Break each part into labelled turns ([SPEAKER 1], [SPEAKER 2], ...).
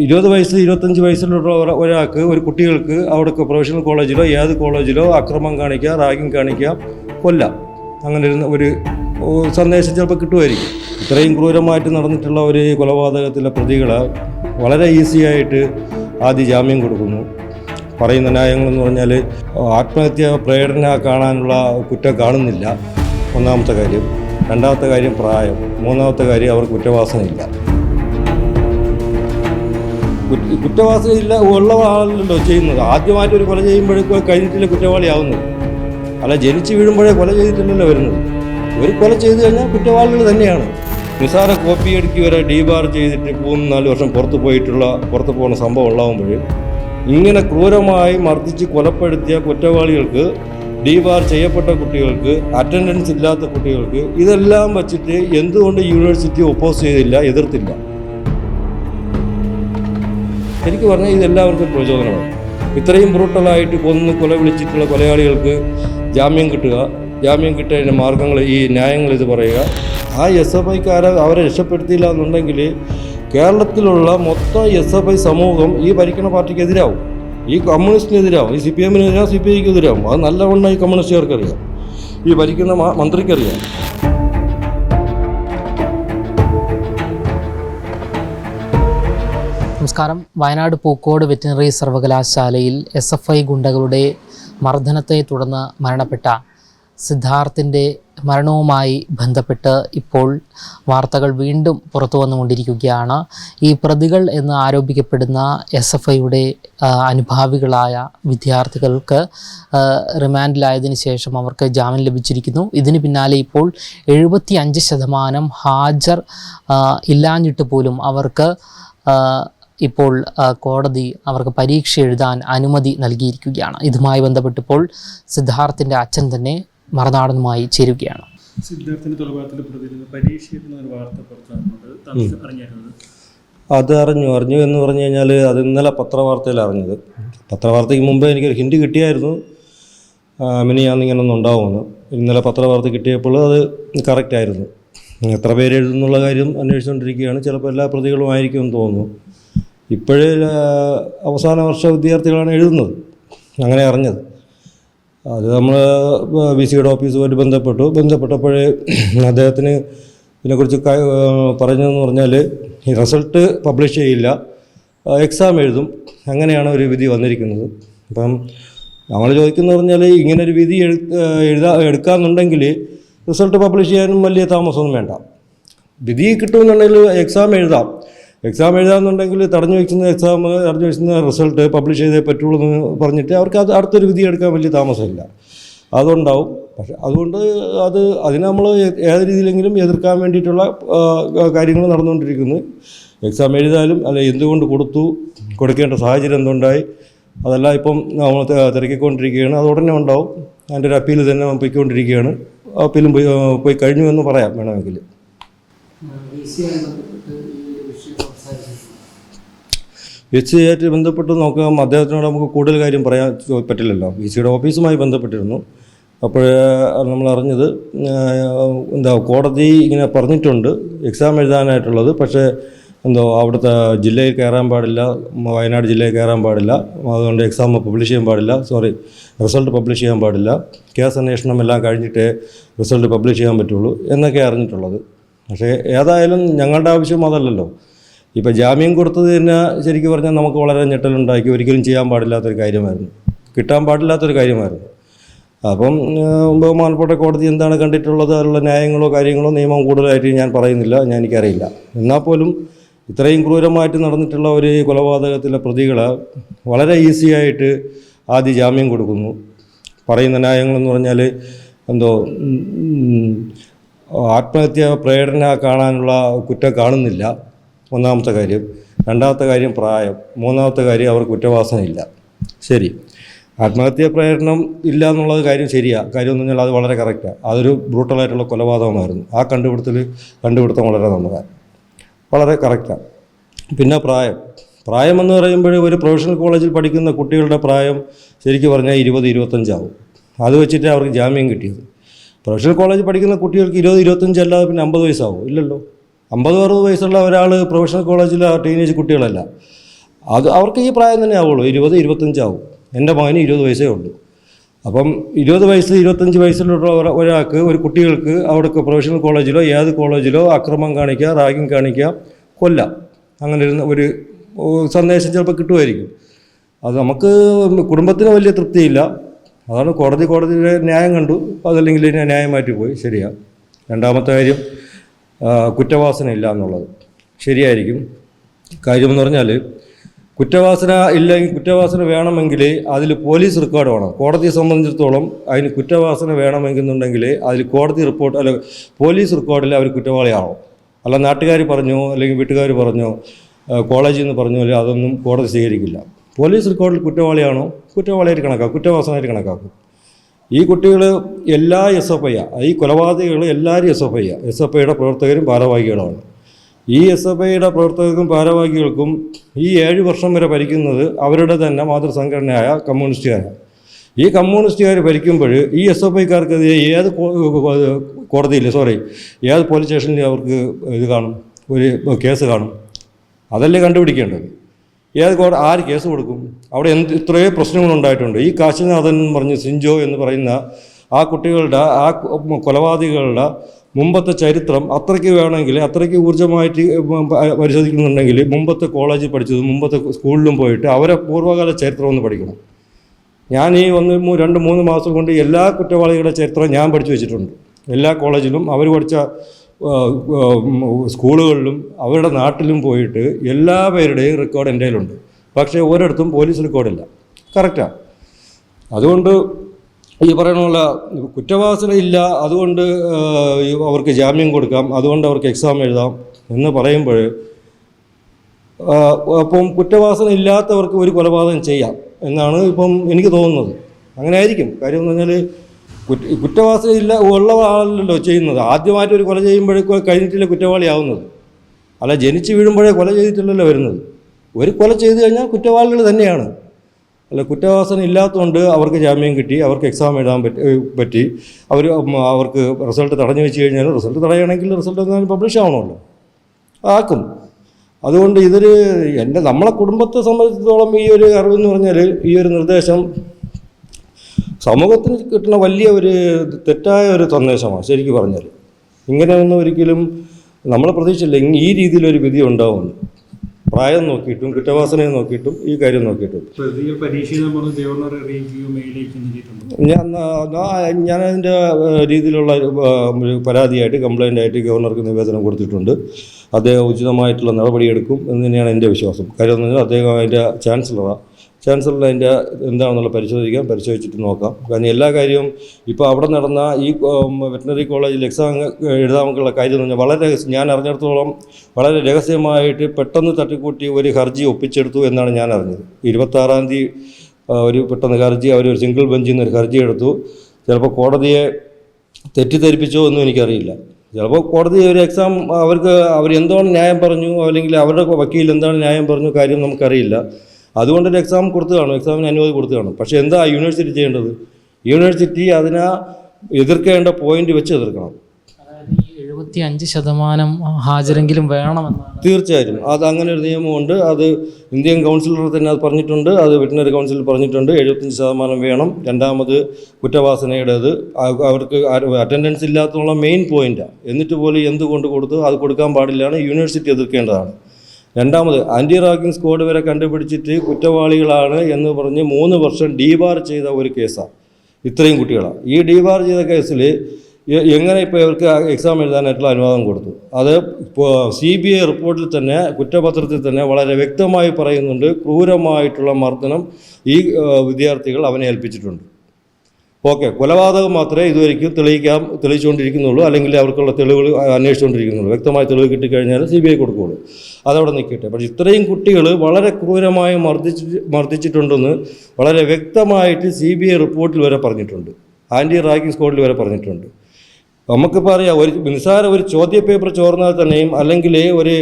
[SPEAKER 1] ഇരുപത് വയസ്സ് ഇരുപത്തഞ്ച് വയസ്സിലുള്ള ഒരാ- ഒരാൾക്ക് ഒരു കുട്ടികൾക്ക് അവിടെ പ്രൊഫഷണൽ കോളേജിലോ ഏത് കോളേജിലോ അക്രമം കാണിക്കുക റാഗിങ് കാണിക്കുക കൊല്ലാം. അങ്ങനെ ഒരു ഒരു സന്ദേശം ചിലപ്പോൾ കിട്ടുമായിരിക്കും. ഇത്രയും ക്രൂരമായിട്ട് നടന്നിട്ടുള്ള ഒരു കൊലപാതകത്തിലെ പ്രതികളെ വളരെ ഈസി ആയിട്ട് ആദ്യ ജാമ്യം കൊടുക്കുന്നു. പറയുന്ന ന്യായങ്ങളെന്ന് പറഞ്ഞാൽ ആത്മഹത്യ പ്രേരണ കാണാനുള്ള കുറ്റം കാണുന്നില്ല. ഒന്നാമത്തെ കാര്യം. രണ്ടാമത്തെ കാര്യം പ്രായം. മൂന്നാമത്തെ കാര്യം അവർക്ക് കുറ്റവാസനയില്ല. കുറ്റ- കുറ്റവാസനയില്ല ഉള്ള ആളല്ലോ ചെയ്യുന്നത്. ആദ്യമായിട്ട് ഒരു കൊല ചെയ്യുമ്പോഴേക്കും കഴിഞ്ഞിട്ടില്ല കുറ്റവാളിയാവുന്നത്. അല്ല ജനിച്ച് വീഴുമ്പോഴേ കൊല ചെയ്തിട്ടില്ലല്ലോ വരുന്നത്. ഒരു കൊല ചെയ്തു കഴിഞ്ഞാൽ കുറ്റവാളികൾ തന്നെയാണ്. നിസാര കോപ്പി അടിക്ക് വരെ ഡീബാർ ചെയ്തിട്ട് മൂന്ന് നാല് വർഷം പുറത്ത് പോയിട്ടുള്ള പുറത്ത് പോകുന്ന സംഭവം ഉണ്ടാകുമ്പോൾ ഇങ്ങനെ ക്രൂരമായി മർദ്ദിച്ച് കൊലപ്പെടുത്തിയ കുറ്റവാളികൾക്ക് ഡീബാർ ചെയ്യപ്പെട്ട കുട്ടികൾക്ക് അറ്റൻഡൻസ് ഇല്ലാത്ത കുട്ടികൾക്ക് ഇതെല്ലാം വച്ചിട്ട് എന്തുകൊണ്ട് യൂണിവേഴ്സിറ്റി ഒപ്പോസ് ചെയ്തില്ല എതിർത്തില്ല? ശരിക്കും പറഞ്ഞാൽ ഇതെല്ലാവർക്കും പ്രചോദനമാണ്. ഇത്രയും ബ്രൂട്ടലായിട്ട് കൊന്ന് കൊല വിളിച്ചിട്ടുള്ള കൊലയാളികൾക്ക് ജാമ്യം കിട്ടുക ജാമ്യം കിട്ടുന്നതിന്റെ മാർഗങ്ങൾ ഈ ന്യായങ്ങൾ ഇത് പറയുക. ആ എസ് എഫ് ഐക്കാരെ അവരെ രക്ഷപ്പെടുത്തിയില്ല എന്നുണ്ടെങ്കിൽ കേരളത്തിലുള്ള മൊത്തം എസ് എഫ് ഐ സമൂഹം ഈ ഭരിക്കുന്ന പാർട്ടിക്ക് എതിരാവും ഈ കമ്മ്യൂണിസ്റ്റിനെതിരാവും ഈ സി പി എമ്മിനെതിരാവും സി പി ഐക്ക് എതിരാവും അത് നല്ലവണ്ണം ഈ കമ്മ്യൂണിസ്റ്റുകാർക്കറിയാം. ഈ ഭരിക്കുന്ന മന്ത്രിക്കറിയാം.
[SPEAKER 2] നമസ്കാരം. വയനാട് പൂക്കോട് വെറ്റിനറി സർവകലാശാലയിൽ എസ് എഫ് ഐ ഗുണ്ടകളുടെ മർദ്ദനത്തെ തുടർന്ന് മരണപ്പെട്ട സിദ്ധാർത്ഥിന്റെ മരണവുമായി ബന്ധപ്പെട്ട് ഇപ്പോൾ വാർത്തകൾ വീണ്ടും പുറത്തു വന്നുകൊണ്ടിരിക്കുകയാണ്. ഈ പ്രതികൾ എന്ന് ആരോപിക്കപ്പെടുന്ന എസ് എഫ് ഐയുടെ അനുഭാവികളായ വിദ്യാർത്ഥികൾക്ക് റിമാൻഡിലായതിനു ശേഷം അവർക്ക് ജാമ്യം ലഭിച്ചിരിക്കുന്നു. ഇതിന് പിന്നാലെ ഇപ്പോൾ എഴുപത്തി അഞ്ച് ശതമാനം ഹാജർ ഇല്ലാഞ്ഞിട്ട് പോലും അവർക്ക് ഇപ്പോൾ കോടതി അവർക്ക് പരീക്ഷ എഴുതാൻ അനുമതി നൽകിയിരിക്കുകയാണ്. ഇതുമായി ബന്ധപ്പെട്ടിപ്പോൾ സിദ്ധാർത്ഥിന്റെ അച്ഛൻ തന്നെ മറുനാടനുമായി ചേരുകയാണ്.
[SPEAKER 3] കൊലപാതകത്തിൽ പരീക്ഷ എഴുതുന്ന ഒരു വാർത്ത
[SPEAKER 1] അത് അറിഞ്ഞു. അറിഞ്ഞു എന്ന് പറഞ്ഞു കഴിഞ്ഞാൽ അത് ഇന്നലെ പത്രവാർത്തയിൽ അറിഞ്ഞത്. പത്രവാർത്തയ്ക്ക് മുമ്പേ എനിക്കൊരു ഹിൻഡ് കിട്ടിയായിരുന്നു. മിനിയാന്നിങ്ങനെ ഒന്നും ഉണ്ടാവുമെന്ന്. ഇന്നലെ പത്രവാർത്ത കിട്ടിയപ്പോൾ അത് കറക്റ്റായിരുന്നു എത്ര പേര് എഴുതുന്നുള്ള കാര്യം അന്വേഷിച്ചുകൊണ്ടിരിക്കുകയാണ് ചിലപ്പോൾ എല്ലാ പ്രതികളും ആയിരിക്കും എന്ന് തോന്നുന്നു. ഇപ്പോഴേ അവസാന വർഷ വിദ്യാർത്ഥികളാണ് എഴുതുന്നത്. അങ്ങനെ അറിഞ്ഞത്. അത് നമ്മൾ ബി സിയുടെ ഓഫീസുമായിട്ട് ബന്ധപ്പെട്ടു. ബന്ധപ്പെട്ടപ്പോഴേ അദ്ദേഹത്തിന് ഇതിനെക്കുറിച്ച് പറഞ്ഞതെന്ന് പറഞ്ഞാൽ ഈ റിസൾട്ട് പബ്ലിഷ് ചെയ്യില്ല. എക്സാം എഴുതും. അങ്ങനെയാണ് ഒരു വിധി വന്നിരിക്കുന്നത്. അപ്പം നമ്മൾ ചോദിക്കുന്നത് പറഞ്ഞാൽ ഇങ്ങനെ ഒരു വിധി എഴുതാ എടുക്കാമെന്നുണ്ടെങ്കിൽ റിസൾട്ട് പബ്ലിഷ് ചെയ്യാനും വലിയ താമസമൊന്നും വേണ്ട. വിധി കിട്ടുമെന്നുണ്ടെങ്കിൽ എക്സാം എഴുതാം. എക്സാം എഴുതാമെന്നുണ്ടെങ്കിൽ തടഞ്ഞു വെക്കുന്ന എക്സാം തടഞ്ഞു വെക്കുന്ന റിസൾട്ട് പബ്ലിഷ് ചെയ്തേ പറ്റുള്ളൂ എന്ന് പറഞ്ഞിട്ട് അവർക്ക് അത് അടുത്തൊരു വിധി എടുക്കാൻ വലിയ താമസമില്ല. അതുണ്ടാവും. പക്ഷെ അതുകൊണ്ട് അത് അതിനെ നമ്മൾ ഏത് രീതിയിലെങ്കിലും എതിർക്കാൻ വേണ്ടിയിട്ടുള്ള കാര്യങ്ങൾ നടന്നുകൊണ്ടിരിക്കുന്നു. എക്സാം എഴുതാലും അല്ല എന്തുകൊണ്ട് കൊടുത്തു കൊടുക്കേണ്ട സാഹചര്യം എന്തുണ്ടായി അതെല്ലാം ഇപ്പം നമ്മൾ തിരക്കിക്കൊണ്ടിരിക്കുകയാണ്. അത് ഉടനെ ഉണ്ടാവും. അതിന്റെ ഒരു അപ്പീൽ തന്നെ പോയിക്കൊണ്ടിരിക്കുകയാണ്. അപ്പീലും പോയി പോയി കഴിഞ്ഞു എന്ന് പറയാം വേണമെങ്കിൽ. എച്ച് ആയിട്ട് ബന്ധപ്പെട്ട് നോക്കാം അദ്ദേഹത്തിനോട് നമുക്ക് കൂടുതൽ കാര്യം പറയാൻ പറ്റില്ലല്ലോ. വി സിയുടെ ഓഫീസുമായി ബന്ധപ്പെട്ടിരുന്നു. അപ്പോൾ നമ്മൾ അറിഞ്ഞത് എന്താ കോടതി ഇങ്ങനെ പറഞ്ഞിട്ടുണ്ട് എക്സാം എഴുതാനായിട്ടുള്ളത്. പക്ഷേ എന്തോ അവിടുത്തെ ജില്ലയിൽ കയറാൻ പാടില്ല വയനാട് ജില്ലയിൽ കയറാൻ പാടില്ല അതുകൊണ്ട് എക്സാം പബ്ലിഷ് ചെയ്യാൻ പാടില്ല സോറി റിസൾട്ട് പബ്ലിഷ് ചെയ്യാൻ പാടില്ല. കേസ് അന്വേഷണം എല്ലാം കഴിഞ്ഞിട്ടേ റിസൾട്ട് പബ്ലിഷ് ചെയ്യാൻ പറ്റുള്ളൂ എന്നൊക്കെ അറിഞ്ഞിട്ടുള്ളത്. പക്ഷേ ഏതായാലും ഞങ്ങളുടെ ആവശ്യം അതല്ലല്ലോ. ഇപ്പോൾ ജാമ്യം കൊടുത്തത് തന്നെ ശരിക്കും പറഞ്ഞാൽ നമുക്ക് വളരെ ഞെട്ടലുണ്ടാക്കി ഒരിക്കലും ചെയ്യാൻ പാടില്ലാത്തൊരു കാര്യമായിരുന്നു. കിട്ടാൻ പാടില്ലാത്തൊരു കാര്യമായിരുന്നു. അപ്പം ബഹുമാനപ്പെട്ട കോടതി എന്താണ് കണ്ടിട്ടുള്ളത്? അതിലുള്ള ന്യായങ്ങളോ കാര്യങ്ങളോ നിയമം കൂടുതലായിട്ട് ഞാൻ പറയുന്നില്ല. ഞാൻ എനിക്കറിയില്ല എന്നാൽ പോലും ഇത്രയും ക്രൂരമായിട്ട് നടന്നിട്ടുള്ള ഒരു കൊലപാതകത്തിലെ പ്രതികളെ വളരെ ഈസി ആയിട്ട് ആദ്യ ജാമ്യം കൊടുക്കുന്നു. പറയുന്ന ന്യായങ്ങളെന്ന് പറഞ്ഞാൽ എന്തോ ആത്മഹത്യ പ്രേരണ കാണാനുള്ള കുറ്റം കാണുന്നില്ല. ഒന്നാമത്തെ കാര്യം. രണ്ടാമത്തെ കാര്യം പ്രായം. മൂന്നാമത്തെ കാര്യം അവർ കുറ്റവാസനയില്ല. ശരി. ആത്മഹത്യ പ്രേരണം ഇല്ല എന്നുള്ളത് കാര്യം ശരിയാണ് കാര്യം എന്ന് പറഞ്ഞാൽ അത് വളരെ കറക്റ്റാണ് അതൊരു ബ്രൂട്ടലായിട്ടുള്ള കൊലപാതകമായിരുന്നു. ആ കണ്ടുപിടുത്തൽ കണ്ടുപിടുത്തം വളരെ നല്ലതാണ് വളരെ കറക്റ്റാണ് പിന്നെ പ്രായം. പ്രായം എന്ന് പറയുമ്പോൾ ഒരു പ്രൊഫഷണൽ കോളേജിൽ പഠിക്കുന്ന കുട്ടികളുടെ പ്രായം ശരിക്കും പറഞ്ഞാൽ ഇരുപത് ഇരുപത്തഞ്ചാവും അത് വെച്ചിട്ട് അവർക്ക് ജാമ്യം കിട്ടിയത്. പ്രൊഫഷണൽ കോളേജ് പഠിക്കുന്ന കുട്ടികൾക്ക് ഇരുപത് ഇരുപത്തഞ്ചല്ലാതെ പിന്നെ അമ്പത് വയസ്സാവും. ഇല്ലല്ലോ. അമ്പത് അറുപത് വയസ്സുള്ള ഒരാൾ പ്രൊഫഷണൽ കോളേജിലെ ടീനേജ് കുട്ടികളല്ല. അത് അവർക്ക് ഈ പ്രായം തന്നെ ആവുള്ളൂ. ഇരുപത് ഇരുപത്തഞ്ചാവും എന്റെ മകന് ഇരുപത് വയസ്സേ ഉള്ളൂ. അപ്പം ഇരുപത് വയസ്സ് ഇരുപത്തഞ്ച് വയസ്സിലുള്ള ഒരാൾക്ക് ഒരു കുട്ടികൾക്ക് അവിടെ പ്രൊഫഷണൽ കോളേജിലോ ഏത് കോളേജിലോ അക്രമം കാണിക്കുക റാഗിങ് കാണിക്കുക കൊല്ലാം. അങ്ങനെ ഇരുന്ന ഒരു സന്ദേശം ചിലപ്പോൾ കിട്ടുമായിരിക്കും. അത് നമുക്ക് കുടുംബത്തിന് വലിയ തൃപ്തിയില്ല. അതാണ് കോടതി കോടതിയുടെ ന്യായം കണ്ടു. അതല്ലെങ്കിൽ ന്യായം ന്യായമായിട്ട് പോയി ശരിയാ. രണ്ടാമത്തെ കാര്യം കുറ്റവാസന ഇല്ല എന്നുള്ളത്. ശരിയായിരിക്കും. കാര്യമെന്ന് പറഞ്ഞാൽ കുറ്റവാസന ഇല്ലെങ്കിൽ കുറ്റവാസന വേണമെങ്കിൽ അതിൽ പോലീസ് റെക്കോർഡ് വേണം. കോടതിയെ സംബന്ധിച്ചിടത്തോളം അതിന് കുറ്റവാസന വേണമെന്നുണ്ടെങ്കിൽ അതിൽ കോടതി റിപ്പോർട്ട് അല്ല പോലീസ് റെക്കോർഡിൽ അവർ കുറ്റവാളിയാണോ അല്ല നാട്ടുകാർ പറഞ്ഞോ അല്ലെങ്കിൽ വീട്ടുകാർ പറഞ്ഞോ കോളേജിൽ നിന്ന് പറഞ്ഞോ അല്ലെങ്കിൽ അതൊന്നും കോടതി സ്വീകരിക്കില്ല. പോലീസ് റെക്കോർഡിൽ കുറ്റവാളിയാണോ? കുറ്റവാളിയായിട്ട് കണക്കാക്കും. കുറ്റവാസനമായിട്ട് കണക്കാക്കും. ഈ കുട്ടികൾ എല്ലാ എസ് എഫ് ഐ ഈ കൊലപാതകങ്ങൾ എല്ലാവരും S F I S F ഐയുടെ പ്രവർത്തകരും ഭാരവാഹികളാണ്. ഈ എസ് എഫ് ഐയുടെ പ്രവർത്തകർക്കും ഭാരവാഹികൾക്കും ഈ ഏഴ് വർഷം വരെ ഭരിക്കുന്നത് അവരുടെ തന്നെ മാതൃസംഘടനയായ കമ്മ്യൂണിസ്റ്റുകാരാണ് ഈ കമ്മ്യൂണിസ്റ്റുകാർ ഭരിക്കുമ്പോൾ ഈ എസ് എഫ് ഐക്കാർക്കെതിരെ ഏത് കോടതിയിൽ സോറി ഏത് പോലീസ് സ്റ്റേഷനിൽ അവർക്ക് ഇത് കാണും ഒരു കേസ് കാണും. അതല്ലേ കണ്ടുപിടിക്കേണ്ടത്? ഏത് കോട ആര് കേസ് കൊടുക്കും? അവിടെ എന്ത് ഇത്രയോ പ്രശ്നങ്ങളുണ്ടായിട്ടുണ്ട് ഈ കാശിനാഥൻ എന്ന് പറഞ്ഞ് സിഞ്ചോ എന്ന് പറയുന്ന ആ കുട്ടികളുടെ ആ കൊലപാതകികളുടെ മുമ്പത്തെ ചരിത്രം അത്രയ്ക്ക് വേണമെങ്കിൽ അത്രയ്ക്ക് ഊർജമായിട്ട് പരിശോധിക്കുന്നുണ്ടെങ്കിൽ മുമ്പത്തെ കോളേജിൽ പഠിച്ചതും മുമ്പത്തെ സ്കൂളിലും പോയിട്ട് അവരെ പൂർവകാല ചരിത്രം ഒന്ന് പഠിക്കണം. ഞാൻ ഈ ഒന്ന് രണ്ട് മൂന്ന് മാസം കൊണ്ട് എല്ലാ കുറ്റവാളികളുടെ ചരിത്രം ഞാൻ പഠിച്ചു വെച്ചിട്ടുണ്ട്. എല്ലാ കോളേജിലും അവർ പഠിച്ച സ്കൂളുകളിലും അവരുടെ നാട്ടിലും പോയിട്ട് എല്ലാ പേരുടെയും റെക്കോർഡ് എന്റെ കയ്യിലുണ്ട്. പക്ഷേ ഒരിടത്തും പോലീസ് റെക്കോർഡില്ല കറക്റ്റാണ് അതുകൊണ്ട് ഈ പറയണമുള്ള കുറ്റവാസന ഇല്ല. അതുകൊണ്ട് അവർക്ക് ജാമ്യം കൊടുക്കാം. അതുകൊണ്ട് അവർക്ക് എക്സാം എഴുതാം എന്ന് പറയുമ്പോൾ അപ്പം കുറ്റവാസന ഇല്ലാത്തവർക്ക് ഒരു കൊലപാതകം ചെയ്യാം എന്നാണ് ഇപ്പം എനിക്ക് തോന്നുന്നത്. അങ്ങനെ ആയിരിക്കും. കാര്യം എന്ന് പറഞ്ഞാൽ കുറ്റവാസന ഇല്ല ഉള്ള ആളല്ലോ ചെയ്യുന്നത്. ആദ്യമായിട്ട് ഒരു കൊല ചെയ്യുമ്പോഴേക്കോ കഴിഞ്ഞിട്ടില്ല കുറ്റവാളിയാവുന്നത്. അല്ല ജനിച്ച് വീഴുമ്പോഴേ കൊല ചെയ്തിട്ടില്ലല്ലോ വരുന്നത്. ഒരു കൊല ചെയ്തു കഴിഞ്ഞാൽ കുറ്റവാളികൾ തന്നെയാണ്. അല്ല കുറ്റവാസന ഇല്ലാത്തതുകൊണ്ട് അവർക്ക് ജാമ്യം കിട്ടി അവർക്ക് എക്സാം എഴുതാൻ പറ്റി. പറ്റി അവർ അവർക്ക് റിസൾട്ട് തടഞ്ഞു വെച്ച് കഴിഞ്ഞാൽ റിസൾട്ട് തടയണമെങ്കിൽ റിസൾട്ട് എന്തായാലും പബ്ലിഷ് ആവണമല്ലോ. ആക്കും. അതുകൊണ്ട് ഇതൊരു എന്റെ നമ്മളെ കുടുംബത്തെ സംബന്ധിച്ചിടത്തോളം ഈ ഒരു അറിവെന്ന് പറഞ്ഞാൽ ഈ ഒരു നിർദ്ദേശം സമൂഹത്തിന് കിട്ടുന്ന വലിയ ഒരു തെറ്റായ ഒരു സന്ദേശമാണ് ശരിക്കും പറഞ്ഞാൽ ഇങ്ങനെയൊന്നും ഒരിക്കലും നമ്മൾ പ്രതീക്ഷിച്ചില്ല. ഈ രീതിയിലൊരു വിധി ഉണ്ടാവുമെന്ന് പ്രായം നോക്കിയിട്ടും കുറ്റവാസനയെ നോക്കിയിട്ടും ഈ കാര്യം നോക്കിയിട്ടും.
[SPEAKER 3] ഞാൻ
[SPEAKER 1] ഞാൻ ഞാനതിന്റെ രീതിയിലുള്ള ഒരു പരാതിയായിട്ട് കംപ്ലൈന്റ് ആയിട്ട് ഗവർണർക്ക് നിവേദനം കൊടുത്തിട്ടുണ്ട്. അദ്ദേഹം ഉചിതമായിട്ടുള്ള നടപടിയെടുക്കും എന്ന് തന്നെയാണ് എന്റെ വിശ്വാസം. കാര്യം എന്ന് പറഞ്ഞാൽ അദ്ദേഹം അതിന്റെ ചാൻസലറാണ് ചാൻസലർ അതിന്റെ എന്താണെന്നുള്ള പരിശോധിക്കാം പരിശോധിച്ചിട്ട് നോക്കാം. കാരണം എല്ലാ കാര്യവും ഇപ്പോൾ അവിടെ നടന്ന ഈ വെറ്റിനറി കോളേജിൽ എക്സാം എഴുതാനുള്ള കാര്യം എന്ന് പറഞ്ഞാൽ വളരെ ഞാൻ അറിഞ്ഞിടത്തോളം വളരെ രഹസ്യമായിട്ട് പെട്ടെന്ന് തട്ടിക്കൂട്ടി ഒരു ഹർജി ഒപ്പിച്ചെടുത്തു എന്നാണ് ഞാൻ അറിഞ്ഞത്. ഇരുപത്താറാം തീയതി ഒരു പെട്ടെന്ന് ഹർജി അവർ ഒരു സിംഗിൾ ബെഞ്ചിൽ നിന്ന് ഒരു ഹർജി എടുത്തു. ചിലപ്പോൾ കോടതിയെ തെറ്റിദ്ധരിപ്പിച്ചോ എന്നും എനിക്കറിയില്ല. ചിലപ്പോൾ കോടതി ഒരു എക്സാം അവർക്ക് അവർ എന്താണ് ന്യായം പറഞ്ഞു അല്ലെങ്കിൽ അവരുടെ വക്കീൽ എന്താണ് ന്യായം പറഞ്ഞു കാര്യം നമുക്കറിയില്ല. അതുകൊണ്ടൊരു എക്സാം കൊടുത്തു കാണും. എക്സാമിന് അനുമതി കൊടുത്തു കാണും. പക്ഷേ എന്താ യൂണിവേഴ്സിറ്റി ചെയ്യേണ്ടത്? യൂണിവേഴ്സിറ്റി അതിനെ എതിർക്കേണ്ട പോയിന്റ് വെച്ച് എതിർക്കണം.
[SPEAKER 2] എഴുപത്തി അഞ്ച് ശതമാനം ഹാജരെങ്കിലും വേണമെന്നാണ്.
[SPEAKER 1] തീർച്ചയായിട്ടും. അത് അങ്ങനെ ഒരു നിയമമുണ്ട്. അത് ഇന്ത്യൻ കൗൺസിലർ തന്നെ അത് പറഞ്ഞിട്ടുണ്ട്. അത് വെറ്റിനറി കൗൺസിൽ പറഞ്ഞിട്ടുണ്ട്. എഴുപത്തഞ്ച് ശതമാനം വേണം. രണ്ടാമത് കുറ്റവാസനയുടേത്. അവർക്ക് അറ്റൻഡൻസ് ഇല്ലാത്തുള്ള മെയിൻ പോയിന്റാണ് എന്നിട്ട് പോലും എന്ത് കൊണ്ട് കൊടുത്തു അത് കൊടുക്കാൻ പാടില്ലാണ് യൂണിവേഴ്സിറ്റി എതിർക്കേണ്ടതാണ്. രണ്ടാമത് ആന്റി റാഗിങ് സ്ക്വാഡ് വരെ കണ്ടുപിടിച്ചിട്ട് കുറ്റവാളികളാണ് എന്ന് പറഞ്ഞ് മൂന്ന് വർഷം ഡീബാർ ചെയ്ത ഒരു കേസാണ് ഇത്രയും കുട്ടികളാണ് ഈ ഡീബാർ ചെയ്ത കേസിൽ എങ്ങനെ ഇപ്പോൾ ഇവർക്ക് എക്സാം എഴുതാനായിട്ടുള്ള അനുവാദം കൊടുത്തു? അത് ഇപ്പോൾ സി ബി ഐ റിപ്പോർട്ടിൽ തന്നെ കുറ്റപത്രത്തിൽ തന്നെ വളരെ വ്യക്തമായി പറയുന്നുണ്ട്. ക്രൂരമായിട്ടുള്ള മർദ്ദനം ഈ വിദ്യാർത്ഥികൾ അവനെ ഏൽപ്പിച്ചിട്ടുണ്ട്. ഓക്കെ കൊലപാതകം മാത്രമേ ഇതുവരെയ്ക്കും തെളിയിക്കാൻ തെളിയിച്ചുകൊണ്ടിരിക്കുന്നുള്ളൂ അല്ലെങ്കിൽ അവർക്കുള്ള തെളിവുകൾ അന്വേഷിച്ചുകൊണ്ടിരിക്കുന്നുള്ളൂ. വ്യക്തമായ തെളിവ് കിട്ടിക്കഴിഞ്ഞാൽ സി ബി ഐ കൊടുക്കുകയുള്ളൂ. അതവിടെ നിൽക്കട്ടെ. പക്ഷേ ഇത്രയും കുട്ടികൾ വളരെ ക്രൂരമായി മർദ്ദിച്ച് മർദ്ദിച്ചിട്ടുണ്ടെന്ന് വളരെ വ്യക്തമായിട്ട് സി ബി ഐ റിപ്പോർട്ടിൽ വരെ പറഞ്ഞിട്ടുണ്ട്. ആന്റി റാഗിങ് സ്ക്വാഡിൽ വരെ പറഞ്ഞിട്ടുണ്ട്. നമുക്കിപ്പോൾ അറിയാം ഒരു നിസ്സാര ഒരു ചോദ്യ പേപ്പർ ചോർന്നാൽ തന്നെയും അല്ലെങ്കിൽ ഒരു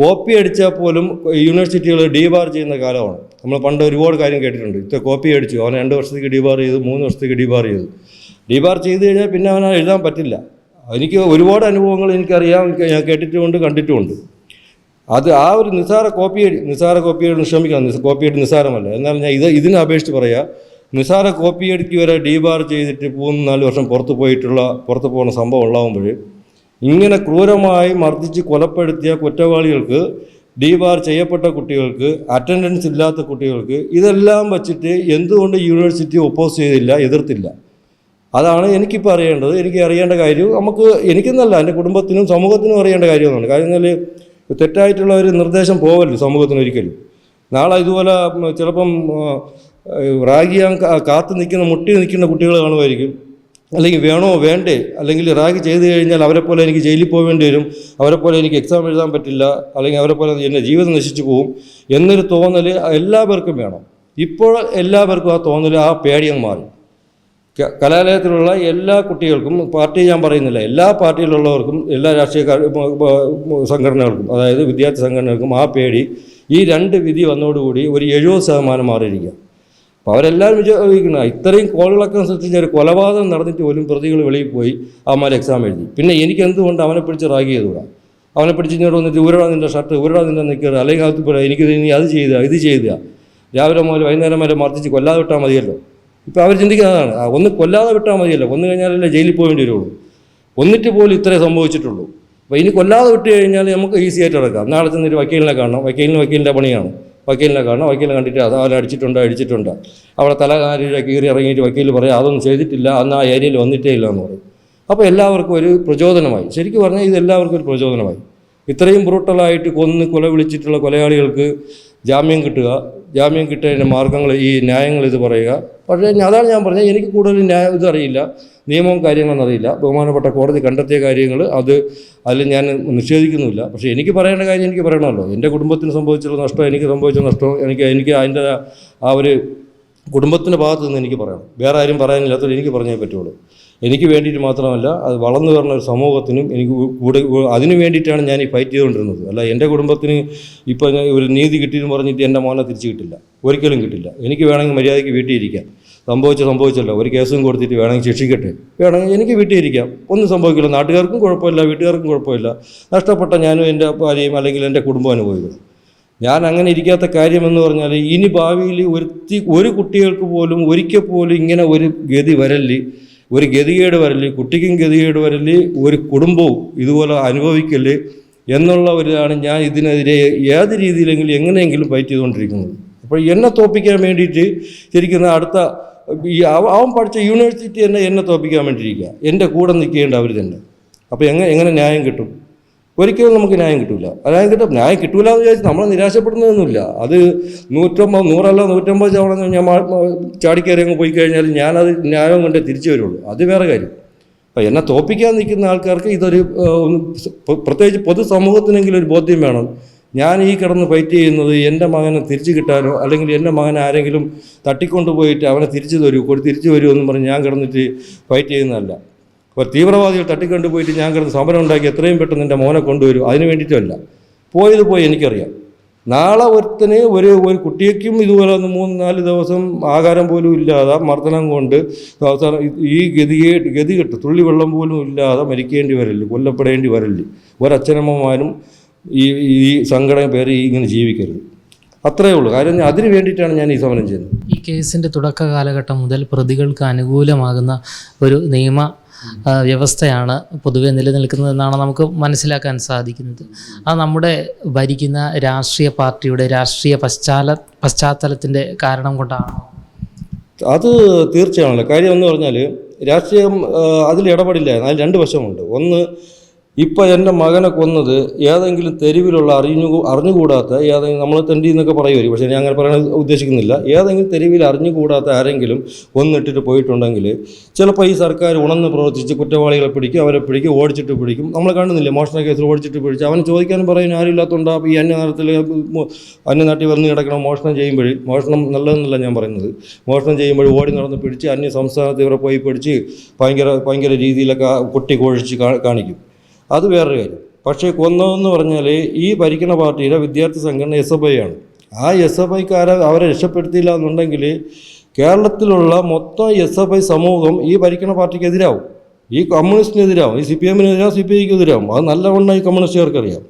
[SPEAKER 1] കോപ്പി അടിച്ചാൽ പോലും യൂണിവേഴ്സിറ്റികൾ ഡീബാർ ചെയ്യുന്ന കാലമാണ്. നമ്മൾ പണ്ട് ഒരുപാട് കാര്യം കേട്ടിട്ടുണ്ട്. ഇത്ര കോപ്പി അടിച്ചു. അവൻ രണ്ട് വർഷത്തേക്ക് ഡീബാർ ചെയ്തു മൂന്ന് വർഷത്തേക്ക് ഡീബാർ ചെയ്തു. ഡീബാർ ചെയ്ത് കഴിഞ്ഞാൽ പിന്നെ അവൻ എഴുതാൻ പറ്റില്ല. എനിക്ക് ഒരുപാട് അനുഭവങ്ങൾ എനിക്കറിയാം എനിക്ക് ഞാൻ കേട്ടിട്ടുമുണ്ട് കണ്ടിട്ടുമുണ്ട്. അത് ആ ഒരു നിസ്സാര നിസാര കോപ്പിയടി ക്ഷമിക്കണം കോപ്പി നിസാരമല്ല. എന്നാൽ ഞാൻ ഇത് ഇതിനെ അപേക്ഷിച്ച് പറയാം നിസാര കോപ്പിയടിക്ക് വരെ ഡീബാർ ചെയ്തിട്ട് മൂന്ന് നാല് വർഷം പുറത്ത് പോയിട്ടുള്ള പുറത്ത് പോകുന്ന സംഭവം ഉണ്ടാകുമ്പോൾ ഇങ്ങനെ ക്രൂരമായി മർദ്ദിച്ച് കൊലപ്പെടുത്തിയ കുറ്റവാളികൾക്ക് ഡീബാർ ചെയ്യപ്പെട്ട കുട്ടികൾക്ക് അറ്റൻഡൻസ് ഇല്ലാത്ത കുട്ടികൾക്ക് ഇതെല്ലാം വച്ചിട്ട് എന്തുകൊണ്ട് യൂണിവേഴ്സിറ്റി ഒപ്പോസ് ചെയ്തില്ല എതിർത്തില്ല? അതാണ് എനിക്കിപ്പോൾ അറിയേണ്ടത്. എനിക്ക് അറിയേണ്ട കാര്യം നമുക്ക് എനിക്കെന്നല്ല എന്റെ കുടുംബത്തിനും സമൂഹത്തിനും അറിയേണ്ട കാര്യമാണ്. കാര്യം എന്നാൽ തെറ്റായിട്ടുള്ള ഒരു നിർദ്ദേശം പോകല്ലോ സമൂഹത്തിന് ഒരിക്കലും. നാളെ ഇതുപോലെ ചിലപ്പം റാഗ് കാത്തു നിൽക്കുന്ന മുട്ടി നിൽക്കുന്ന കുട്ടികൾ കാണുമായിരിക്കും. അല്ലെങ്കിൽ വേണോ വേണ്ടേ? അല്ലെങ്കിൽ റാഗ് ചെയ്ത് കഴിഞ്ഞാൽ അവരെ പോലെ എനിക്ക് ജയിലിൽ പോകേണ്ടി വരും. അവരെ പോലെ എനിക്ക് എക്സാം എഴുതാൻ പറ്റില്ല. അല്ലെങ്കിൽ അവരെ പോലെ എന്റെ ജീവിതം നശിച്ചു പോകും. എന്നൊരു തോന്നൽ എല്ലാവർക്കും വേണം. ഇപ്പോൾ എല്ലാവർക്കും ആ തോന്നൽ ആ പേടിയങ്ങ് മാറി. കലാലയത്തിലുള്ള എല്ലാ കുട്ടികൾക്കും പാർട്ടി ഞാൻ പറയുന്നില്ല എല്ലാ പാർട്ടിയിലുള്ളവർക്കും എല്ലാ രാഷ്ട്രീയ ക- മ- മ- സംഘടനകൾക്കും അതായത് വിദ്യാർത്ഥി സംഘടനകൾക്കും ആ പേടി ഈ രണ്ട് വിധി വന്നതോടുകൂടി ഒരു എഴുപത് ശതമാനം മാറിയിരിക്കുക. അപ്പോൾ അവരെല്ലാവരും വിചാരിക്കുന്ന ഇത്രയും കോളുകളൊക്കെ സൃഷ്ടിച്ച ഒരു കൊലപാതകം നടന്നിട്ട് പോലും പ്രതികൾ വെളിയിൽ പോയി അവന്മാർ എക്സാം എഴുതി. പിന്നെ എനിക്ക് എന്തുകൊണ്ട് അവനെ പിടിച്ച് റാഗ് ചെയ്തുകൂടാ? അവനെ പിടിച്ച് ഇങ്ങോട്ട് വന്നിട്ട് ഉരുടാ നിന്റെ ഷർട്ട് ഉരുടാ നിന്റെ നിൽക്കുക അല്ലെങ്കിൽ അകത്ത് പോരാ എനിക്ക് നീ അത് ചെയ്ത ഇത് ചെയ്ത. രാവിലെ മുതൽ വൈകുന്നേരം വരെ മർദ്ദിച്ച് കൊല്ലാതെ വിട്ടാൽ മതിയല്ലോ. ഇപ്പോൾ അവർ ചിന്തിക്കുന്നതാണ് ഒന്ന് കൊല്ലാതെ വിട്ടാൽ മതിയല്ലോ. ഒന്ന് കഴിഞ്ഞാലല്ലേ ജയിലിൽ പോകേണ്ടി വരുള്ളൂ. ഒന്നിട്ട് പോലും ഇത്രേ സംഭവിച്ചിട്ടുള്ളൂ. അപ്പോൾ ഇനി കൊല്ലാതെ വിട്ട് കഴിഞ്ഞാൽ നമുക്ക് ഈസി ആയിട്ട് നടക്കാം. നാളെ ചെന്നൊരു വക്കീലിനെ കാണണം. വക്കീലിന് വക്കീലിന്റെ പണിയാണ്. വക്കീലിനെ കാണണം വക്കീലിനെ കണ്ടിട്ട് അത് അടിച്ചിട്ടുണ്ട് അടിച്ചിട്ടുണ്ട് അടിച്ചിട്ടുണ്ടോ അവിടെ തലകാരിയുടെ കീറി ഇറങ്ങിയിട്ട് വക്കീൽ പറയാം അതൊന്നും ചെയ്തിട്ടില്ല അന്ന് ആ ഏരിയയിൽ വന്നിട്ടേ ഇല്ല എന്ന് പറയും. അപ്പോൾ എല്ലാവർക്കും ഒരു പ്രചോദനമായി. ശരിക്കും പറഞ്ഞാൽ ഇത് എല്ലാവർക്കും ഒരു പ്രചോദനമായി. ഇത്രയും ബ്രൂട്ടലായിട്ട് കൊന്ന് കൊല വിളിച്ചിട്ടുള്ള കൊലയാളികൾക്ക് ജാമ്യം കിട്ടുക ജാമ്യം കിട്ടുന്ന മാർഗങ്ങൾ ഈ ന്യായങ്ങൾ ഇത് പറയുക. പക്ഷേ അതാണ് ഞാൻ പറഞ്ഞത്. എനിക്ക് കൂടുതൽ ന്യായം ഇതറിയില്ല നിയമവും കാര്യങ്ങളൊന്നും അറിയില്ല. ബഹുമാനപ്പെട്ട കോടതി കണ്ടെത്തിയ കാര്യങ്ങൾ അത് അതിൽ ഞാൻ നിഷേധിക്കുന്നുമില്ല. പക്ഷേ എനിക്ക് പറയേണ്ട കാര്യം എനിക്ക് പറയണമല്ലോ. എന്റെ കുടുംബത്തിന് സംഭവിച്ചുള്ള നഷ്ടം എനിക്ക് സംഭവിച്ച നഷ്ടം എനിക്ക് എനിക്ക് അതിന്റെ ആ ഒരു കുടുംബത്തിന്റെ ഭാഗത്തു നിന്ന് എനിക്ക് പറയണം വേറെ ആരും പറയാനില്ലാത്തത് എനിക്ക് പറഞ്ഞേ പറ്റുള്ളൂ. എനിക്ക് വേണ്ടിയിട്ട് മാത്രമല്ല അത് വളർന്നു വരുന്ന ഒരു സമൂഹത്തിനും എനിക്ക് കൂടെ അതിനു വേണ്ടിയിട്ടാണ് ഞാൻ ഈ ഫൈറ്റ് ചെയ്തുകൊണ്ടിരുന്നത്. അല്ല എന്റെ കുടുംബത്തിന് ഇപ്പോൾ ഞാൻ ഒരു നീതി കിട്ടിയെന്ന് പറഞ്ഞിട്ട് എന്റെ മോനെ തിരിച്ചു കിട്ടില്ല. ഒരിക്കലും കിട്ടില്ല. എനിക്ക് വേണമെങ്കിൽ മര്യാദയ്ക്ക് വീട്ടിൽ ഇരിക്കാം സംഭവിച്ച സംഭവിച്ചല്ലോ. ഒരു കേസും കൊടുത്തിട്ട് വേണമെങ്കിൽ ശിക്ഷിക്കട്ടെ. വേണമെങ്കിൽ എനിക്ക് വീട്ടിൽ ഇരിക്കാം ഒന്നും സംഭവിക്കില്ല. നാട്ടുകാർക്കും കുഴപ്പമില്ല. വീട്ടുകാർക്കും കുഴപ്പമില്ല. നഷ്ടപ്പെട്ട ഞാനും എന്റെ ഭാര്യയും അല്ലെങ്കിൽ എന്റെ കുടുംബം അനുഭവിക്കുന്നു. ഞാൻ അങ്ങനെ ഇരിക്കാത്ത കാര്യമെന്ന് പറഞ്ഞാൽ ഇനി ഭാവിയിൽ ഒരു കുട്ടികൾക്ക് പോലും ഒരിക്കൽ പോലും ഇങ്ങനെ ഒരു ഗതി വരൽ ഒരു ഗതികേട് വരൽ കുട്ടിക്കും ഗതികേട് വരൽ ഒരു കുടുംബവും ഇതുപോലെ അനുഭവിക്കല്ലേ എന്നുള്ള ഒരിതാണ് ഞാൻ ഇതിനെതിരെ ഏത് രീതിയിലെങ്കിലും എങ്ങനെയെങ്കിലും ഫൈറ്റ് ചെയ്തുകൊണ്ടിരിക്കുന്നത്. അപ്പോൾ എന്നെ തോപ്പിക്കാൻ വേണ്ടിയിട്ട് ശരിക്കുന്ന അടുത്ത ഈ അവ- അവൻ പഠിച്ച യൂണിവേഴ്സിറ്റി തന്നെ എന്നെ തോപ്പിക്കാൻ വേണ്ടിയിരിക്കുക എന്റെ കൂടെ നിൽക്കേണ്ട അവർ തന്നെ. അപ്പോൾ എങ്ങനെ എങ്ങനെ ന്യായം കിട്ടും? ഒരിക്കലും നമുക്ക് ന്യായം കിട്ടില്ല ന്യായം കിട്ടും ന്യായം കിട്ടൂല എന്ന് വിചാരിച്ച് നമ്മളെ നിരാശപ്പെടുന്നതൊന്നുമില്ല. അത് നൂറ്റമ്പത് നൂറല്ല നൂറ്റമ്പത് തവണ ഞാൻ ചാടിക്കയറി അങ്ങ് പോയി കഴിഞ്ഞാൽ ഞാനത് ന്യായം കൊണ്ടേ തിരിച്ചു വരുള്ളൂ. അത് വേറെ കാര്യം. അപ്പം എന്നെ തോപ്പിക്കാൻ നിൽക്കുന്ന ആൾക്കാർക്ക് ഇതൊരു പ്രത്യേകിച്ച് പൊതുസമൂഹത്തിനെങ്കിലും ഒരു ബോധ്യം വേണം. ഞാൻ ഈ കിടന്ന് ഫൈറ്റ് ചെയ്യുന്നത് എന്റെ മകനെ തിരിച്ചു കിട്ടാനോ അല്ലെങ്കിൽ എന്റെ മകനെ ആരെങ്കിലും തട്ടിക്കൊണ്ടുപോയിട്ട് അവനെ തിരിച്ചു തരൂ തിരിച്ചു വരുമോ എന്ന് പറഞ്ഞ് ഞാൻ കിടന്നിട്ട് ഫൈറ്റ് ചെയ്യുന്നതല്ല. അപ്പോൾ തീവ്രവാദികൾ തട്ടിക്കൊണ്ടു പോയിട്ട് ഞാൻ കിടന്ന് സമരം ഉണ്ടാക്കി എത്രയും പെട്ടെന്ന് എന്റെ മോനെ കൊണ്ടുവരും. അതിന് വേണ്ടിയിട്ടല്ല. പോയത് പോയി എനിക്കറിയാം. നാളെ ഒരുത്തന് ഒരു ഒരു കുട്ടിക്കും ഇതുപോലെ ഒന്ന് മൂന്ന് നാല് ദിവസം ആഹാരം പോലും ഇല്ലാതെ മർദ്ദനം കൊണ്ട് അവസാനം ഈ ഗതി ഗതികെട്ട് തുള്ളി വെള്ളം പോലും ഇല്ലാതെ മരിക്കേണ്ടി വരില്ല കൊല്ലപ്പെടേണ്ടി വരല്ലേ ഒരച്ഛനമ്മമാരും ഈ ഈ സങ്കടം പേര് ഇങ്ങനെ ജീവിക്കരുത്. അത്രേ ഉള്ളൂ. കാര്യം അതിന് വേണ്ടിയിട്ടാണ് ഞാൻ ഈ സമരം ചെയ്യുന്നത്.
[SPEAKER 2] ഈ കേസിന്റെ തുടക്ക കാലഘട്ടം മുതൽ പ്രതികൾക്ക് അനുകൂലമാകുന്ന ഒരു നിയമ വ്യവസ്ഥയാണ് പൊതുവെ നിലനിൽക്കുന്നതെന്നാണ് നമുക്ക് മനസ്സിലാക്കാൻ സാധിക്കുന്നത്. അത് നമ്മുടെ ഭരിക്കുന്ന രാഷ്ട്രീയ പാർട്ടിയുടെ രാഷ്ട്രീയ പശ്ചാത്തല പശ്ചാത്തലത്തിന്റെ കാരണം കൊണ്ടാണോ?
[SPEAKER 1] അത് തീർച്ചയാണല്ലോ. കാര്യം എന്ന് പറഞ്ഞാൽ രാഷ്ട്രീയം അതിൽ ഇടപെടില്ല. അതിൽ രണ്ട് വശമുണ്ട്. ഒന്ന് ഇപ്പോൾ എന്റെ മകനെ കൊന്നത് ഏതെങ്കിലും തെരുവിലുള്ള അറിഞ്ഞു അറിഞ്ഞുകൂടാത്ത ഏതെങ്കിലും നമ്മൾ തെണ്ടി എന്നൊക്കെ പറയുമായിരിക്കും പക്ഷേ ഞാൻ അങ്ങനെ പറയാൻ ഉദ്ദേശിക്കുന്നില്ല. ഏതെങ്കിലും തെരുവിൽ അറിഞ്ഞുകൂടാത്ത ആരെങ്കിലും ഒന്നിട്ടിട്ട് പോയിട്ടുണ്ടെങ്കിൽ ചിലപ്പോൾ ഈ സർക്കാർ ഉണർന്ന് പ്രവർത്തിച്ച് കുറ്റവാളികളെ പിടിക്കും അവരെ പിടിക്കും ഓടിച്ചിട്ട് പിടിക്കും. നമ്മൾ കാണുന്നില്ല മോഷണ കേസിൽ ഓടിച്ചിട്ട് പിടിച്ച് അവന് ചോദിക്കാനും പറയാൻ ആരും ഇല്ലാത്തതുകൊണ്ട് ഈ അന്യനാട്ടിൽ അന്യനാട്ടിൽ വന്ന് കിടക്കണം മോഷണം ചെയ്യുമ്പോൾ മോഷണം നല്ലതെന്നല്ല ഞാൻ പറയുന്നത്. മോഷണം ചെയ്യുമ്പോൾ ഓടി നടന്ന് പിടിച്ച് അന്യ സംസ്ഥാനത്ത് ഇവരെ പോയി പിടിച്ച് ഭയങ്കര ഭയങ്കര രീതിയിലൊക്കെ കൊട്ടി കോഴിച്ച് കാണിക്കും. അത് വേറൊരു കാര്യം. പക്ഷേ കൊന്നതെന്ന് പറഞ്ഞാൽ ഈ ഭരിക്കുന്ന പാർട്ടിയുടെ വിദ്യാർത്ഥി സംഘടന എസ് എഫ് ഐ ആണ്. ആ എസ് എഫ് ഐക്കാരെ അവരെ രക്ഷപ്പെടുത്തിയില്ല എന്നുണ്ടെങ്കിൽ കേരളത്തിലുള്ള മൊത്തം എസ് എഫ് ഐ സമൂഹം ഈ ഭരിക്കുന്ന പാർട്ടിക്ക് എതിരാവും. ഈ കമ്മ്യൂണിസ്റ്റിനെതിരാവും. ഈ സി പി എമ്മിനെതിരാവും സി പി ഐക്ക് എതിരാവും അത് നല്ലവണ്ണം ഈ കമ്മ്യൂണിസ്റ്റുകാർക്കറിയാം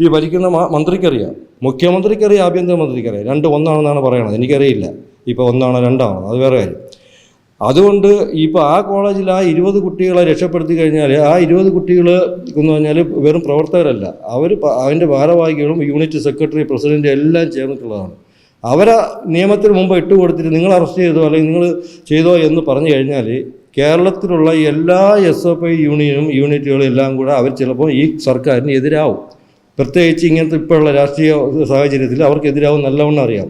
[SPEAKER 1] ഈ ഭരിക്കുന്ന മന്ത്രിക്കറിയാം. മുഖ്യമന്ത്രിക്കറിയാം ആഭ്യന്തരമന്ത്രിക്കറിയാം. രണ്ട് ഒന്നാണെന്നാണ് പറയണത്. എനിക്കറിയില്ല. ഇപ്പോൾ ഒന്നാണോ രണ്ടാണോ? അത് വേറെ കാര്യം. അതുകൊണ്ട് ഇപ്പോൾ ആ കോളേജിൽ ആ ഇരുപത് കുട്ടികളെ രക്ഷപ്പെടുത്തി കഴിഞ്ഞാൽ ആ ഇരുപത് കുട്ടികൾ എന്ന് പറഞ്ഞാൽ വെറും പ്രവർത്തകരല്ല. അവർ അതിന്റെ ഭാരവാഹികളും യൂണിറ്റ് സെക്രട്ടറി പ്രസിഡന്റ് എല്ലാം ചേർന്നിട്ടുള്ളതാണ്. അവരെ നിയമത്തിന് മുമ്പ് ഇട്ട് കൊടുത്തിട്ട് നിങ്ങൾ അറസ്റ്റ് ചെയ്തോ അല്ലെങ്കിൽ നിങ്ങൾ ചെയ്തോ എന്ന് പറഞ്ഞു കഴിഞ്ഞാൽ കേരളത്തിലുള്ള എല്ലാ എസ് എഫ് ഐ യൂണിയനും യൂണിറ്റുകളും എല്ലാം കൂടെ അവർ ചിലപ്പോൾ ഈ സർക്കാരിന് എതിരാവും. പ്രത്യേകിച്ച് ഇങ്ങനത്തെ ഇപ്പോഴുള്ള രാഷ്ട്രീയ സാഹചര്യത്തിൽ അവർക്ക് എതിരാവും നല്ലവണ്ണം അറിയാം.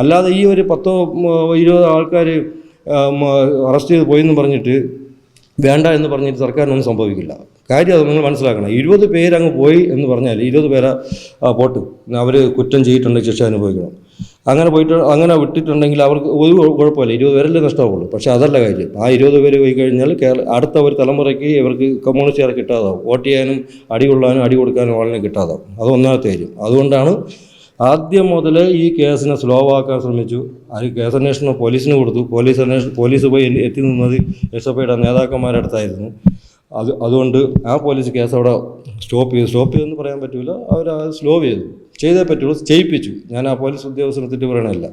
[SPEAKER 1] അല്ലാതെ ഈ ഒരു പത്തോ ഇരുപതോ ആൾക്കാർ അറസ്റ്റ് ചെയ്ത് പോയെന്ന് പറഞ്ഞിട്ട് വേണ്ട എന്ന് പറഞ്ഞിട്ട് സർക്കാരിനൊന്നും സംഭവിക്കില്ല. കാര്യം അത് നിങ്ങൾ മനസ്സിലാക്കണം. ഇരുപത് പേരങ്ങ് പോയി എന്ന് പറഞ്ഞാൽ ഇരുപത് പേരെ പോട്ട്. അവർ കുറ്റം ചെയ്തിട്ടുണ്ടെങ്കിൽ ശിക്ഷ അനുഭവിക്കണം. അങ്ങനെ പോയിട്ട് അങ്ങനെ വിട്ടിട്ടുണ്ടെങ്കിൽ അവർക്ക് ഒരു കുഴപ്പമില്ല. ഇരുപത് പേരല്ലേ നഷ്ടമാവുള്ളൂ. പക്ഷേ അതല്ല കാര്യം. ആ ഇരുപത് പേര് പോയി കഴിഞ്ഞാൽ കേരള അടുത്ത ഒരു തലമുറയ്ക്ക് ഇവർക്ക് കമ്മ്യൂണിസ്റ്റുകാരെ കിട്ടാതാവും. വോട്ട് ചെയ്യാനും അടി കൊള്ളാനും അടി കൊടുക്കാനും ആളിനെ കിട്ടാതാവും. അത് ഒന്നാമത്തെ കാര്യം. അതുകൊണ്ടാണ് ആദ്യം മുതൽ ഈ കേസിനെ സ്ലോ ആക്കാൻ ശ്രമിച്ചു. അത് കേസ് അന്വേഷണം പോലീസിന് കൊടുത്തു. പോലീസ് അന്വേഷണം പോലീസ് പോയി എത്തി നിന്നത് എസ് എഫ് ഐയുടെ നേതാക്കന്മാരുടെ അടുത്തായിരുന്നു. അത് അതുകൊണ്ട് ആ പോലീസ് കേസ് അവിടെ സ്റ്റോപ്പ് ചെയ്തു. സ്റ്റോപ്പ് ചെയ്തെന്ന് പറയാൻ പറ്റില്ല അവർ അത് സ്ലോ ചെയ്തു. ചെയ്തേ പറ്റുള്ളൂ. ചെയ്യിപ്പിച്ചു ഞാൻ ആ പോലീസ് ഉദ്യോഗസ്ഥനെ തെറ്റി പറയണമല്ല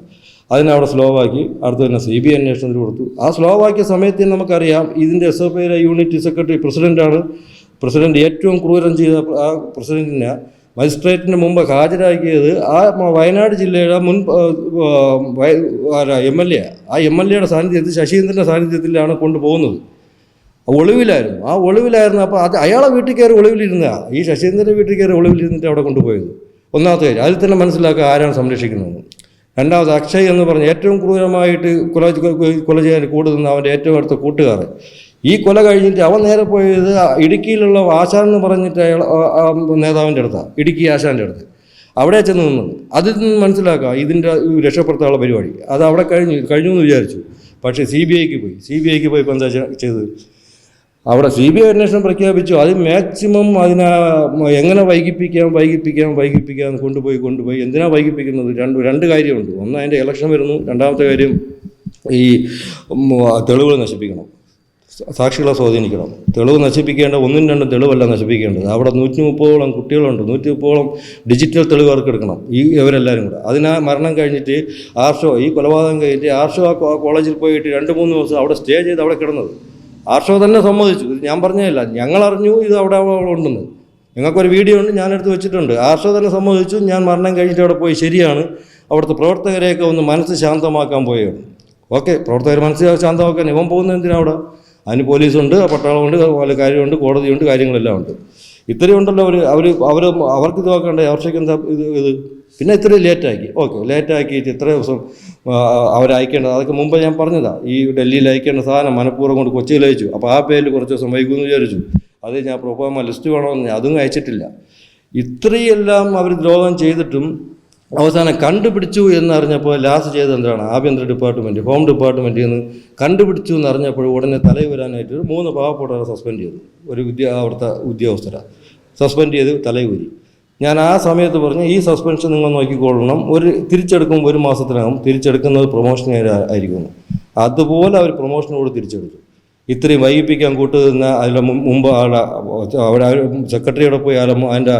[SPEAKER 1] അതിനെ അവിടെ സ്ലോ ആക്കി അടുത്ത് തന്നെ സി ബി അന്വേഷണത്തിൽ കൊടുത്തു. ആ സ്ലോ ആക്കിയ സമയത്ത് നമുക്കറിയാം ഇതിന്റെ എസ് എഫ് ഐയുടെ യൂണിറ്റ് സെക്രട്ടറി പ്രസിഡന്റാണ് പ്രസിഡന്റ് ഏറ്റവും ക്രൂരം ചെയ്ത ആ പ്രസിഡന്റിനെ മജിസ്ട്രേറ്റിന് മുമ്പ് ഹാജരാക്കിയത് ആ വയനാട് ജില്ലയുടെ മുൻ എം എൽ എ. ആ എം എൽ എയുടെ സാന്നിധ്യത്തിൽ ശശീന്ദ്രന്റെ സാന്നിധ്യത്തിലാണ് കൊണ്ടുപോകുന്നത്. ഒളിവിലായിരുന്നു. ആ ഒളിവിലായിരുന്നു. അപ്പോൾ അത് അയാളെ വീട്ടിൽ കയറി ഒളിവിലിരുന്ന ഈ ശശീന്ദ്രന്റെ വീട്ടിൽ കയറി ഒളിവിലിരുന്നിട്ട് അവിടെ കൊണ്ടുപോയത്. ഒന്നാമത്തെ കാര്യം അതിൽ തന്നെ മനസ്സിലാക്കുക ആരാണ് സംരക്ഷിക്കുന്നത്. രണ്ടാമത് അക്ഷയ് എന്ന് പറഞ്ഞ ഏറ്റവും ക്രൂരമായിട്ട് കൊല കൊല ചെയ്യാൻ കൂടുന്ന അവന്റെ ഏറ്റവും അടുത്ത കൂട്ടുകാരൻ. ഈ കൊല കഴിഞ്ഞിട്ട് അവൻ നേരെ പോയത് ഇടുക്കിയിലുള്ള ആശാൻ എന്ന് പറഞ്ഞിട്ട് അയാൾ നേതാവിന്റെ അടുത്താണ് ഇടുക്കി ആശാന്റെ അടുത്ത്. അവിടെ ചെന്ന് നിന്നത് അതിൽ നിന്ന് മനസ്സിലാക്കുക ഇതിന്റെ രക്ഷപ്പെടുത്താനുള്ള പരിപാടി. അത് അവിടെ കഴിഞ്ഞു കഴിഞ്ഞു എന്ന് വിചാരിച്ചു. പക്ഷേ സി ബി ഐക്ക് പോയി. സി ബി ഐക്ക് പോയി എന്താ ചെയ്തത്? അവിടെ സി ബി ഐ അന്വേഷണം പ്രഖ്യാപിച്ചു. അത് മാക്സിമം അതിനെ എങ്ങനെ വൈകിപ്പിക്കാം വൈകിപ്പിക്കാം വൈകിപ്പിക്കാം കൊണ്ടുപോയി കൊണ്ടുപോയി. എന്തിനാ വൈകിപ്പിക്കുന്നത്? രണ്ട് രണ്ട് കാര്യമുണ്ട്. ഒന്ന് അതിന്റെ ഇലക്ഷൻ വരുന്നു. രണ്ടാമത്തെ കാര്യം ഈ തെളിവുകൾ നശിപ്പിക്കണം. സാക്ഷികളെ സ്വാധീനിക്കണം. തെളിവ് നശിപ്പിക്കേണ്ട ഒന്നും രണ്ടും തെളിവല്ല നശിപ്പിക്കേണ്ടത്. അവിടെ നൂറ്റി മുപ്പതോളം കുട്ടികളുണ്ട്. നൂറ്റി മുപ്പതോളം ഡിജിറ്റൽ തെളിവ് എടുക്കണം. ഈ ഇവരെല്ലാവരും കൂടെ. അതിനാ മരണം കഴിഞ്ഞിട്ട് ആർഷോ ഈ കൊലപാതകം കഴിഞ്ഞിട്ട് ആർഷോ ആ കോളേജിൽ പോയിട്ട് രണ്ട് മൂന്ന് ദിവസം അവിടെ സ്റ്റേ ചെയ്ത് അവിടെ കിടന്നത്. ആർഷോ തന്നെ സമ്മതിച്ചു. ഞാൻ പറഞ്ഞതല്ല. ഞങ്ങളറിഞ്ഞു ഇത് അവിടെ അവിടെ ഉണ്ടെന്ന്. ഞങ്ങൾക്കൊരു വീഡിയോ ഉണ്ട് ഞാനെടുത്ത് വെച്ചിട്ടുണ്ട്. ആർഷോ തന്നെ സമ്മതിച്ചു. ഞാൻ മരണം കഴിഞ്ഞിട്ട് അവിടെ പോയി ശരിയാണ്. അവിടുത്തെ പ്രവർത്തകരെയൊക്കെ ഒന്ന് മനസ്സ് ശാന്തമാക്കാൻ പോയാണ് ഓക്കെ പ്രവർത്തകർ മനസ്സ് ശാന്തമാക്കാൻ ഇവൻ പോകുന്നത് എന്തിനാണ് അവിടെ? അതിന് പോലീസുണ്ട് പട്ടാളമുണ്ട് കാര്യമുണ്ട് കോടതിയുണ്ട് കാര്യങ്ങളെല്ലാം ഉണ്ട്. ഇത്രയും ഉണ്ടല്ലോ അവർ അവർ അവർ അവർക്ക് ഇത് നോക്കണ്ടേ അവർക്ക് എന്താ ഇത് ഇത്? പിന്നെ ഇത്രയും ലേറ്റാക്കി. ഓക്കെ ലേറ്റാക്കിയിട്ട് ഇത്ര ദിവസം അവർ അയക്കേണ്ടത്. അതൊക്കെ മുമ്പ് ഞാൻ പറഞ്ഞതാണ് ഈ ഡൽഹിയിൽ അയക്കേണ്ട സാധനം മനഃപൂർവം കൊണ്ട് കൊച്ചിയിൽ അയച്ചു. അപ്പോൾ ആ പേരിൽ കുറച്ച് ദിവസം വൈകുമെന്ന് വിചാരിച്ചു. അത് ഞാൻ പ്രൊഫോമ ലിസ്റ്റ് വേണമെന്ന് അതും അയച്ചിട്ടില്ല. ഇത്രയെല്ലാം അവർ ദ്രോഹം ചെയ്തിട്ടും അവസാനം കണ്ടുപിടിച്ചു എന്നറിഞ്ഞപ്പോൾ ലാസ്റ്റ് ചെയ്തത് എന്താണ്? ആഭ്യന്തര ഡിപ്പാർട്ട്മെന്റ് ഹോം ഡിപ്പാർട്ട്മെന്റിൽ നിന്ന് കണ്ടുപിടിച്ചു എന്നറിഞ്ഞപ്പോൾ ഉടനെ തലയിൽ വരാനായിട്ട് ഒരു മൂന്ന് പാവപ്പെട്ടവരെ സസ്പെൻഡ് ചെയ്തു. ഒരു വിദ്യ അവിടുത്തെ ഉദ്യോഗസ്ഥരെ സസ്പെൻഡ് ചെയ്ത് തലയൂരി ഞാൻ ആ സമയത്ത് പറഞ്ഞു ഈ സസ്പെൻഷൻ നിങ്ങൾ നോക്കിക്കൊള്ളണം. ഒരു തിരിച്ചെടുക്കും ഒരു മാസത്തിനകം തിരിച്ചെടുക്കുന്നത് പ്രൊമോഷൻ ആയിരിക്കുന്നു. അതുപോലെ അവർ പ്രൊമോഷനോട് തിരിച്ചെടുത്തു. ഇത്രയും വൈകിപ്പിക്കാൻ കൂട്ടുന്ന അതിന്റെ മുമ്പ് ആളെ അവിടെ സെക്രട്ടറിയോടെ പോയി ആളെ അതിന്റെ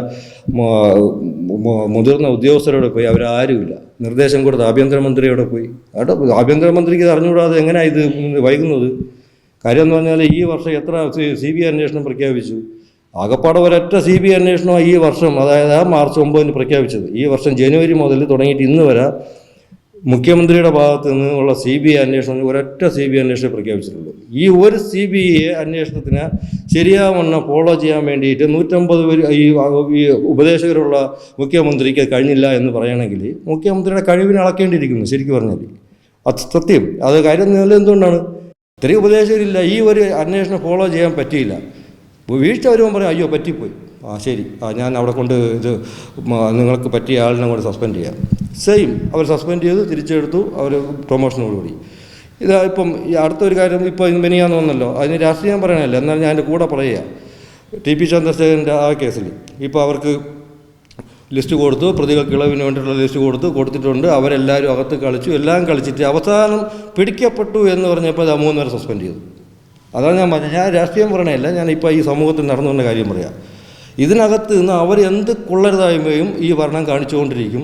[SPEAKER 1] മുതിർന്ന ഉദ്യോഗസ്ഥരോടെ പോയി അവരാരുമില്ല നിർദ്ദേശം കൊടുത്ത ആഭ്യന്തരമന്ത്രിയോടെ പോയി. അവിടെ ആഭ്യന്തരമന്ത്രിക്ക് അറിഞ്ഞുകൂടാതെ എങ്ങനെയാണ് ഇത് വൈകുന്നത്? കാര്യം എന്ന് പറഞ്ഞാൽ ഈ വർഷം എത്ര സി ബി ഐ അന്വേഷണം പ്രഖ്യാപിച്ചു? ആകപ്പാടെ ഒരൊറ്റ സി ബി ഐ അന്വേഷണമാണ് ഈ വർഷം അതായത് ആ മാർച്ച് ഒമ്പതിന് പ്രഖ്യാപിച്ചത്. ഈ വർഷം ജനുവരി മുതൽ തുടങ്ങിയിട്ട് ഇന്ന് വരെ മുഖ്യമന്ത്രിയുടെ ഭാഗത്തു നിന്നുള്ള സി ബി ഐ അന്വേഷണം ഒരൊറ്റ സി ബി ഐ അന്വേഷണം പ്രഖ്യാപിച്ചിട്ടുള്ളൂ. ഈ ഒരു സി ബി ഐ അന്വേഷണത്തിന് ശരിയാവണ്ണം ഫോളോ ചെയ്യാൻ വേണ്ടിയിട്ട് നൂറ്റമ്പത് ഈ ഉപദേശകരുള്ള മുഖ്യമന്ത്രിക്ക് കഴിഞ്ഞില്ല എന്ന് പറയണമെങ്കിൽ മുഖ്യമന്ത്രിയുടെ കഴിവിനെ അളക്കേണ്ടിയിരിക്കുന്നു ശരിക്കും പറഞ്ഞാൽ. അത് സത്യം. അത് കാര്യം എന്തുകൊണ്ടാണ്? ഇത്രയും ഉപദേശകരില്ല ഈ ഒരു അന്വേഷണം ഫോളോ ചെയ്യാൻ പറ്റിയില്ല. വീഴ്ച വരുമ്പോൾ പറയും അയ്യോ പറ്റിപ്പോയി. ആ ശരി. ഞാൻ അവിടെ കൊണ്ട് ഇത് നിങ്ങൾക്ക് പറ്റിയ ആളിനെ കൊണ്ട് സസ്പെൻഡ് ചെയ്യാം. സെയിം. അവർ സസ്പെൻഡ് ചെയ്ത് തിരിച്ചെടുത്തു. അവർ പ്രൊമോഷനോടുകൂടി. ഇതാ ഇപ്പം അടുത്തൊരു കാര്യം ഇപ്പോൾ ഇന്ന് മെനിയാന്ന് വന്നല്ലോ അതിന് രാഷ്ട്രീയം പറയണമല്ലോ എന്നാൽ ഞാൻ എന്റെ കൂടെ പറയുക. ടി പി ചന്ദ്രശേഖരന്റെ ആ കേസിൽ. ഇപ്പോൾ അവർക്ക് ലിസ്റ്റ് കൊടുത്തു. പ്രതികൾക്ക് ഇളവിന് വേണ്ടിയിട്ടുള്ള ലിസ്റ്റ് കൊടുത്തു. കൊടുത്തിട്ടുണ്ട്. അവരെല്ലാവരും അകത്ത് കളിച്ചു. എല്ലാം കളിച്ചിട്ട് അവസാനം പിടിക്കപ്പെട്ടു എന്ന് പറഞ്ഞപ്പോൾ അത് മൂന്നുപേരെ സസ്പെൻഡ് ചെയ്തു. അതാണ് ഞാൻ ഞാൻ രാഷ്ട്രീയം പറയണല്ല ഞാൻ ഇപ്പോൾ ഈ സമൂഹത്തിൽ നടന്നുകൊണ്ട കാര്യം പറയാം. ഇതിനകത്ത് നിന്ന് അവർ എന്ത് കൊള്ളരുതായ്മയും ഈ ഭരണം കാണിച്ചുകൊണ്ടിരിക്കും.